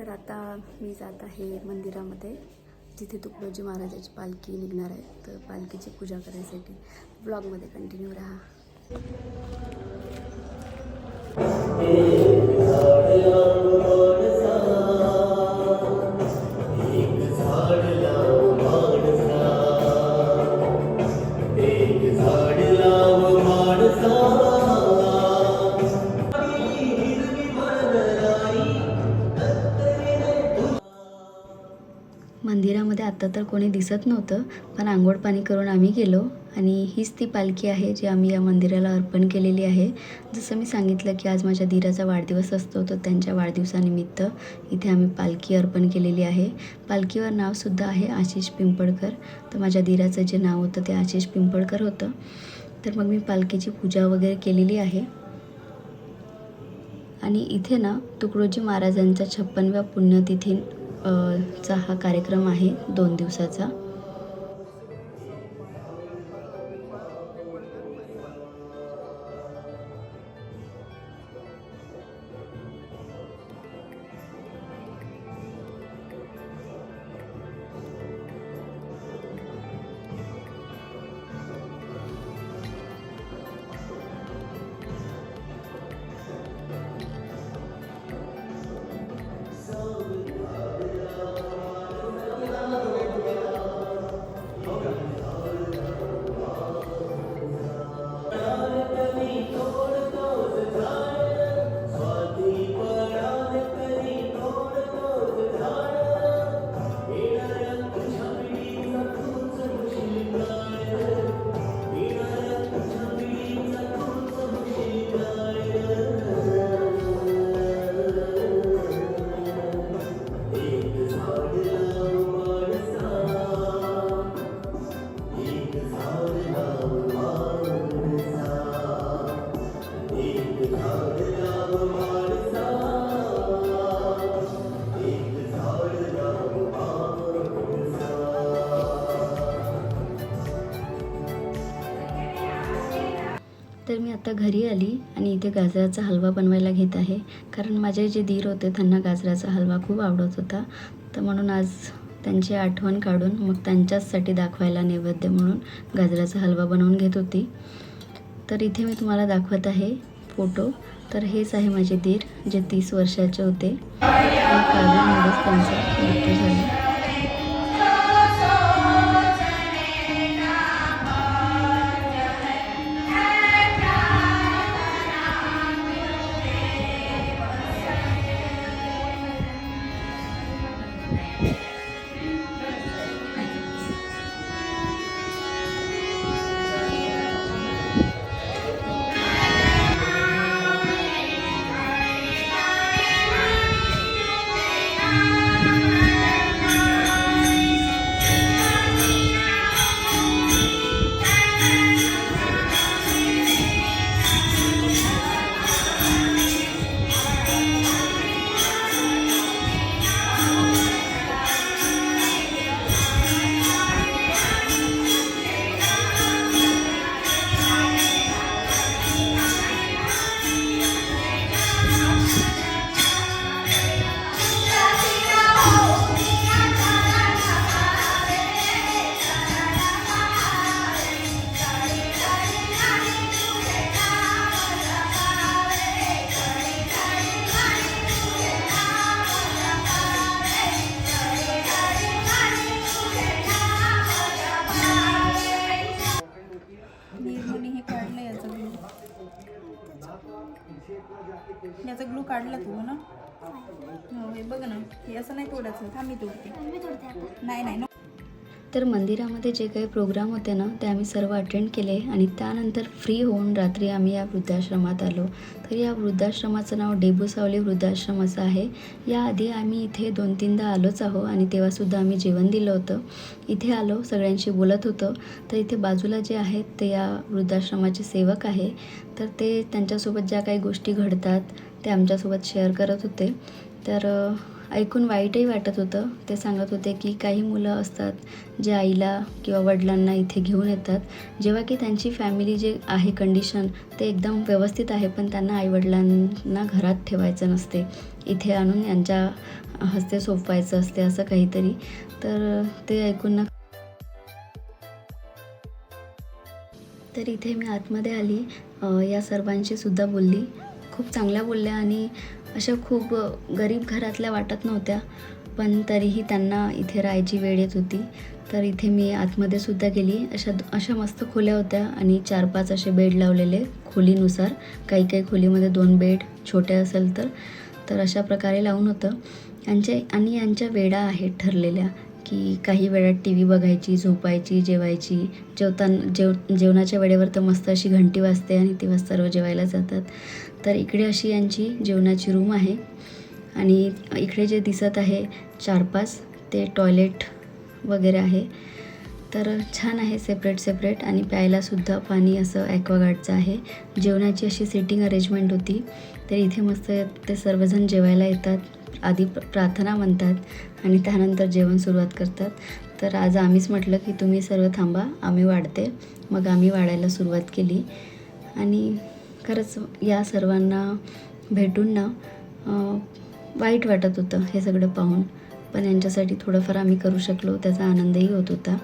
तर आता मी जात आहे मंदिरामध्ये. जिथे तुकडोजी महाराजाची पालखी निघणार आहे. तर पालखीची पूजा करायसाठी ब्लॉगमध्ये कंटिन्यू राहा. मंदिरामध्ये आत्ता तर कोणी दिसत नव्हतं पण आंघोळ पाणी करून आम्ही गेलो. आणि हीच ती पालखी आहे जी आम्ही या मंदिराला अर्पण केलेली आहे. जसं मी सांगितलं की आज माझ्या धीराचा वाढदिवस असतो तर त्यांच्या वाढदिवसानिमित्त इथे आम्ही पालखी अर्पण केलेली आहे. पालखीवर नावसुद्धा आहे आशिष पिंपळकर. तर माझ्या धीराचं जे नाव होतं ते आशिष पिंपळकर होतं. तर मग मी पालखीची पूजा वगैरे केलेली आहे. आणि इथे ना तुकडोजी महाराजांच्या छप्पनव्या पुण्यतिथी चा हा कार्यक्रम आहे दोन दिवसाचा. आता घरी आली आणि इथे गाजराचा हलवा बनवायला घेत आहे. कारण माझे जे दीर होते त्यांना गाजराचा हलवा खूप आवडत होता. तर म्हणून आज त्यांची आठवण काढून मग त्यांच्याचसाठी दाखवायला नैवेद्य म्हणून गाजराचा हलवा बनवून घेत होती. तर इथे मी तुम्हाला दाखवत आहे फोटो. तर हेच आहे माझे दीर जे तीस वर्षाचे होते. आणि त्यांचा मृत्यू झाला. याचा ग्लू काढला तू ना? हो हे बघ ना हे असं नाही तोडायचं थांब तोडते. नाही नाही. तर मंदिरामध्ये जे काही प्रोग्राम होते ना ते आम्ही सर्व अटेंड केले आणि त्यानंतर फ्री होऊन रात्री आम्ही या वृद्धाश्रमात आलो. तर या वृद्धाश्रमाचं नाव डेबूसावली वृद्धाश्रम असं आहे. याआधी आम्ही इथे दोन तीनदा आलोच आहो आणि तेव्हासुद्धा आम्ही जेवण दिलं होतं. इथे आलो सगळ्यांशी बोलत होतं. तर इथे बाजूला जे आहेत ते या वृद्धाश्रमाचे सेवक आहे. तर ते त्यांच्यासोबत ज्या काही गोष्टी घडतात ते आमच्यासोबत शेअर करत होते. तर ऐकून वाईटही वाटत होतं. ते सांगत होते की काही मुलं असतात जे आईला किंवा वडिलांना इथे घेऊन येतात. जेव्हा की त्यांची फॅमिली जे आहे कंडिशन ते एकदम व्यवस्थित आहे पण त्यांना आईवडिलांना घरात ठेवायचं नसते. इथे आणून यांच्या हस्ते सोपवायचं असते असं काहीतरी. तर ते ऐकून ना तर इथे मी आतमध्ये आली. या सर्वांशी सुद्धा बोलली. खूप चांगल्या बोलल्या आणि अशा खूप गरीब घरातल्या वाटत नव्हत्या पण तरीही त्यांना इथे राहायची वेळ येत होती. तर इथे मी आतमध्ये सुद्धा गेली. अशा अशा मस्त खोल्या होत्या आणि चार पाच असे बेड लावलेले खोलीनुसार. काही काही खोलीमध्ये दोन बेड छोटे असेल तर तर अशा प्रकारे लावून होतं. यांचे आणि यांच्या वेळा आहेत ठरलेल्या. की काही वेळात टी व्ही बघायची झोपायची जेवायची. जेवताना जेव जेवणाच्या वेळेवर तर मस्त अशी घंटी वाजते आणि तेव्हा सर्व जेवायला जातात. तर इकडे अशी यांची जेवणाची रूम आहे. आणि इकडे जे दिसत आहे चार पाच ते टॉयलेट वगैरे आहे. तर छान आहे सेपरेट सेपरेट आणि प्यायलासुद्धा पाणी असं ॲक्वागार्डचं आहे. जेवणाची अशी सिटिंग अरेंजमेंट होती. तर इथे मस्त ते सर्वजण जेवायला येतात. आधी प्र- प्रार्थना म्हणतात आणि त्यानंतर जेवण सुरुवात करतात. तर आज आम्हीच म्हटलं की तुम्ही सर्व थांबा आम्ही वाढते. मग आम्ही वाढायला सुरुवात केली. आणि खरंच या सर्वांना भेटून ना वाईट वाटत होतं हे सगळं पाहून. पण यांच्यासाठी थोडंफार आम्ही करू शकलो त्याचा आनंदही होत होता.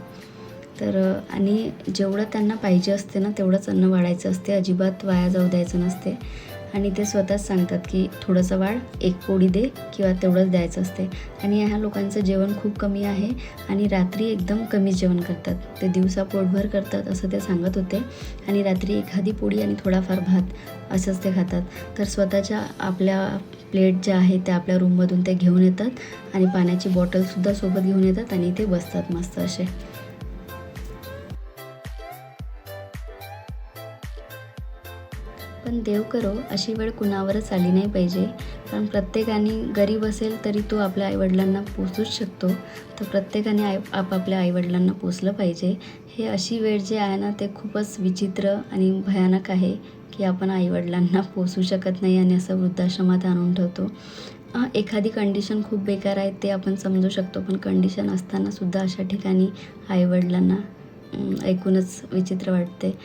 तर आणि जेवढं त्यांना पाहिजे असते ना तेवढंच अन्न वाढायचं असते. अजिबात वाया जाऊ द्यायचं नसते. आणि ते स्वतःच सांगतात की थोडंसं वाढ एक पोळी दे किंवा तेवढंच द्यायचं असते. आणि ह्या लोकांचं जेवण खूप कमी आहे आणि रात्री एकदम कमी जेवण करतात. ते दिवसा पोटभर करतात असं ते सांगत होते. आणि रात्री एखादी पोळी आणि थोडाफार भात असंच ते खातात. तर स्वतःच्या आपल्या प्लेट ज्या आहेत त्या आपल्या रूममधून ते घेऊन येतात आणि पाण्याची बॉटलसुद्धा सोबत घेऊन येतात आणि ते बसतात मस्त असे. पण देव करो अशी वेळ कुणावरच आली नाही पाहिजे. कारण प्रत्येकाने गरीब असेल तरी तो आपल्या आईवडिलांना पोचूच शकतो. तर प्रत्येकाने आई आपापल्या आईवडिलांना पोचलं पाहिजे. हे अशी वेळ जे आहे ना ते खूपच विचित्र आणि भयानक आहे की आपण आईवडिलांना पोचू शकत नाही आणि असं वृद्धाश्रमात आणून ठेवतो. एखादी कंडिशन खूप बेकार आहे ते आपण समजू शकतो. पण कंडिशन असतानासुद्धा अशा ठिकाणी आईवडिलांना ऐकूनच विचित्र वाटते.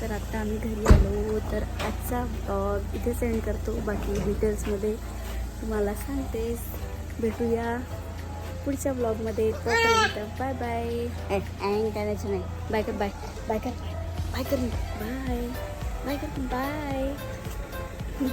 तर आत्ता आम्ही घरी आलो. तर आजचा ब्लॉग इथे सेंड करतो. बाकी डिटेल्समध्ये तुम्हाला सांगतेस भेटूया पुढच्या ब्लॉगमध्ये तोपर्यंत बाय बाय अँग करायचं नाही बाय कर बाय बाय कर बाय कर बाय बाय कर बाय बाय